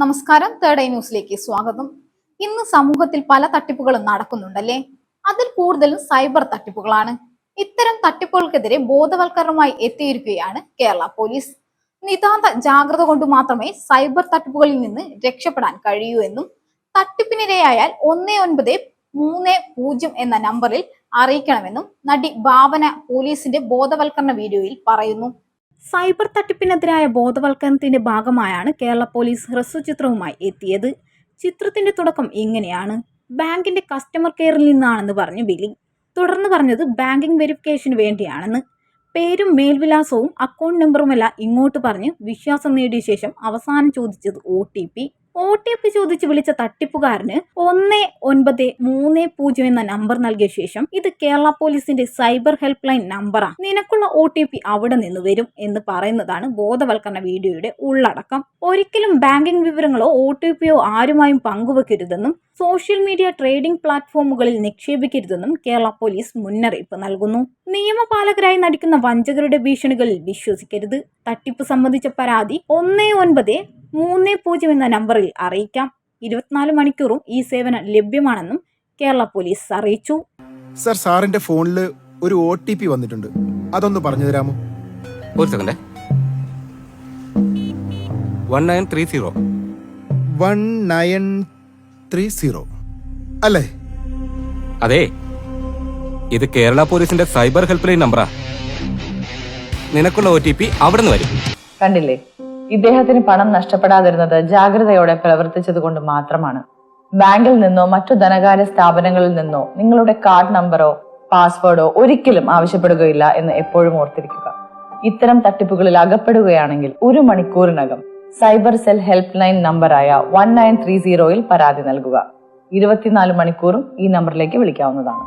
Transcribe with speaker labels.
Speaker 1: നമസ്കാരം. Third eye ന്യൂസിലേക്ക് സ്വാഗതം. ഇന്ന് സമൂഹത്തിൽ പല തട്ടിപ്പുകളും നടക്കുന്നുണ്ടല്ലേ? അതിൽ കൂടുതലും സൈബർ തട്ടിപ്പുകളാണ്. ഇത്തരം തട്ടിപ്പുകൾക്കെതിരെ ബോധവൽക്കരണമായി എത്തിയിരിക്കുകയാണ് കേരള പോലീസ്. നിതാന്ത ജാഗ്രത കൊണ്ട് മാത്രമേ സൈബർ തട്ടിപ്പുകളിൽ നിന്ന് രക്ഷപ്പെടാൻ കഴിയൂ എന്നും തട്ടിപ്പിനിരയായാൽ ഒന്നേ ഒൻപത് മൂന്ന് പൂജ്യം എന്ന നമ്പറിൽ അറിയിക്കണമെന്നും നടി ഭാവന പോലീസിന്റെ ബോധവൽക്കരണ വീഡിയോയിൽ പറയുന്നു. സൈബർ തട്ടിപ്പിനെതിരായ ബോധവൽക്കരണത്തിന്റെ ഭാഗമായാണ് കേരള പോലീസ് ഹ്രസ്വചിത്രവുമായി എത്തിയത്. ചിത്രത്തിന്റെ തുടക്കം ഇങ്ങനെയാണ്. ബാങ്കിന്റെ കസ്റ്റമർ കെയറിൽ നിന്നാണെന്ന് പറഞ്ഞു ബിലി തുടർന്ന് പറഞ്ഞത് ബാങ്കിംഗ് വെരിഫിക്കേഷന് വേണ്ടിയാണെന്ന്. പേരും മേൽവിലാസവും അക്കൗണ്ട് നമ്പറുമെല്ലാം ഇങ്ങോട്ട് പറഞ്ഞ് വിശ്വാസം നേടിയ ശേഷം അവസാനം ചോദിച്ചത് ഒ ഒ ടി പി ചോദിച്ച് വിളിച്ച തട്ടിപ്പുകാരന് ഒന്ന് ഒൻപത് മൂന്ന് പൂജ്യം എന്ന നമ്പർ നൽകിയ ശേഷം ഇത് കേരള പോലീസിന്റെ സൈബർ ഹെൽപ്പ് ലൈൻ നമ്പറാണ് നിനക്കുള്ള ഒ ടി പി അവിടെ നിന്ന് വരും എന്ന് പറയുന്നതാണ് ബോധവൽക്കരണ വീഡിയോയുടെ ഉള്ളടക്കം. ഒരിക്കലും ബാങ്കിംഗ് വിവരങ്ങളോ ഒ ടി പിയോ ആരുമായും പങ്കുവെക്കരുതെന്നും സോഷ്യൽ മീഡിയ ട്രേഡിംഗ് പ്ലാറ്റ്ഫോമുകളിൽ നിക്ഷേപിക്കരുതെന്നും കേരള പോലീസ് മുന്നറിയിപ്പ് നൽകുന്നു. നിയമപാലകരായി നടിക്കുന്ന വഞ്ചകരുടെ ഭീഷണികളിൽ വിശ്വസിക്കരുത്. തട്ടിപ്പ് സംബന്ധിച്ച പരാതി ഒന്ന് ഒൻപത് മൂന്ന് പൂജ്യം എന്ന നമ്പറിൽ അറിയിക്കാം. ഇരുപത്തിനാല് മണിക്കൂറും ഈ സേവനം ലഭ്യമാണെന്നും കേരള പോലീസ് അറിയിച്ചു.
Speaker 2: സർ സാറിന്റെ ഫോണിൽ ഒരു ഒ ടി പി വന്നിട്ടുണ്ട്. അതൊന്ന് പറഞ്ഞു തരാമോ?
Speaker 3: ഒരു second. One nine three zero.
Speaker 2: One nine three zero. അല്ലേ?
Speaker 3: അതെ. ഇത് കേരള പോലീസിന്റെ സൈബർ ഹെൽപ്പ് ലൈൻ നമ്പറാ. നിനക്കുള്ള ഒ ടി പി അവിടെ നിന്ന് വരും.
Speaker 4: കണ്ടില്ലേ? ഇദ്ദേഹത്തിന് പണം നഷ്ടപ്പെടാതിരുന്നത് ജാഗ്രതയോടെ പ്രവർത്തിച്ചത് കൊണ്ട് മാത്രമാണ്. ബാങ്കിൽ നിന്നോ മറ്റു ധനകാര്യ സ്ഥാപനങ്ങളിൽ നിന്നോ നിങ്ങളുടെ കാർഡ് നമ്പറോ പാസ്വേഡോ ഒരിക്കലും ആവശ്യപ്പെടുകയില്ല എന്ന് എപ്പോഴും ഓർത്തിരിക്കുക. ഇത്തരം തട്ടിപ്പുകളിൽ അകപ്പെടുകയാണെങ്കിൽ ഒരു മണിക്കൂറിനകം സൈബർ സെൽ ഹെൽപ്പ് ലൈൻ നമ്പറായ വൺ നയൻ ത്രീ സീറോയിൽ പരാതി നൽകുക. ഇരുപത്തിനാല് മണിക്കൂറും ഈ നമ്പറിലേക്ക് വിളിക്കാവുന്നതാണ്.